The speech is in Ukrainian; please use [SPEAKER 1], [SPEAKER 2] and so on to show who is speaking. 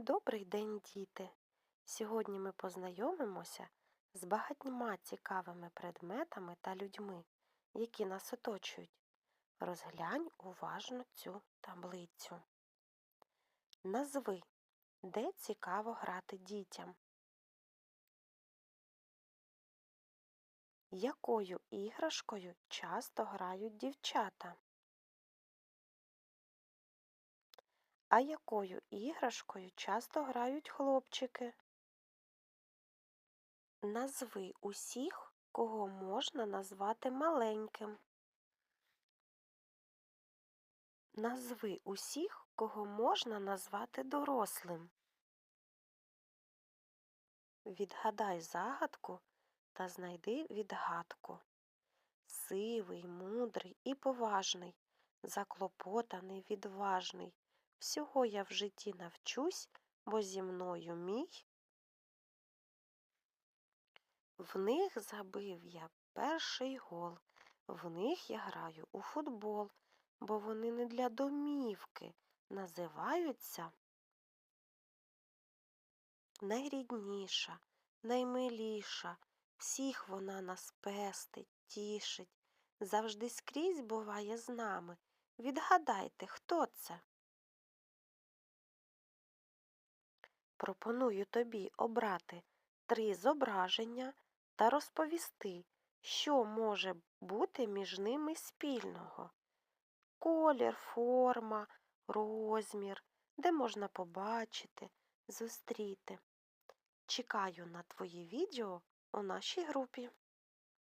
[SPEAKER 1] Добрий день, діти! Сьогодні ми познайомимося з багатьма цікавими предметами та людьми, які нас оточують. Розглянь уважно цю таблицю. Назви, де цікаво грати дітям. Якою іграшкою часто грають дівчата? А якою іграшкою часто грають хлопчики? Назви усіх, кого можна назвати маленьким. Назви усіх, кого можна назвати дорослим. Відгадай загадку та знайди відгадку. Сивий, мудрий і поважний, заклопотаний, відважний. Всього я в житті навчусь, бо зі мною мій. В них забив я перший гол, в них я граю у футбол, бо вони не для домівки називаються найрідніша, наймиліша, всіх вона нас пестить, тішить, завжди скрізь буває з нами. Відгадайте, хто це? Пропоную тобі обрати три зображення та розповісти, що може бути між ними спільного. Колір, форма, розмір, де можна побачити, зустріти. Чекаю на твої відео у нашій групі.